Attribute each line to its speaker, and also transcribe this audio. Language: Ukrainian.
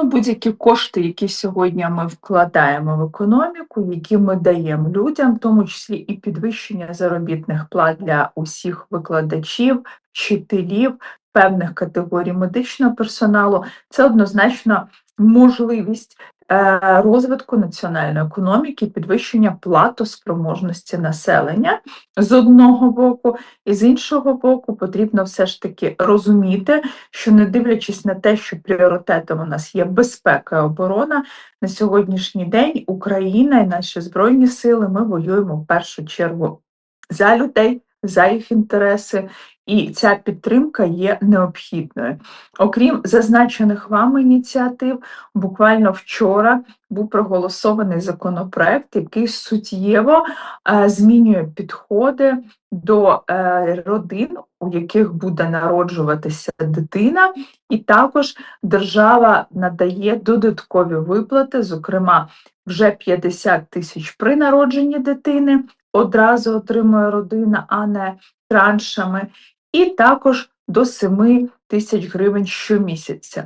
Speaker 1: Ну, будь-які кошти, які сьогодні ми вкладаємо в економіку, які ми даємо людям, в тому числі і підвищення заробітних плат для усіх викладачів, вчителів, певних категорій медичного персоналу, це однозначно можливість е, розвитку національної економіки, підвищення платоспроможності населення з одного боку, і з іншого боку, потрібно все ж таки розуміти, що не дивлячись на те, що пріоритетом у нас є безпека і оборона, на сьогоднішній день Україна і наші збройні сили ми воюємо в першу чергу за людей, за їх інтереси, і ця підтримка є необхідною. Окрім зазначених вами ініціатив, буквально вчора був проголосований законопроект, який суттєво е, змінює підходи до е, родин, у яких буде народжуватися дитина, і також держава надає додаткові виплати, зокрема, вже 50 тисяч при народженні дитини одразу отримує родина, а не траншами, і також до 7 тисяч гривень щомісяця.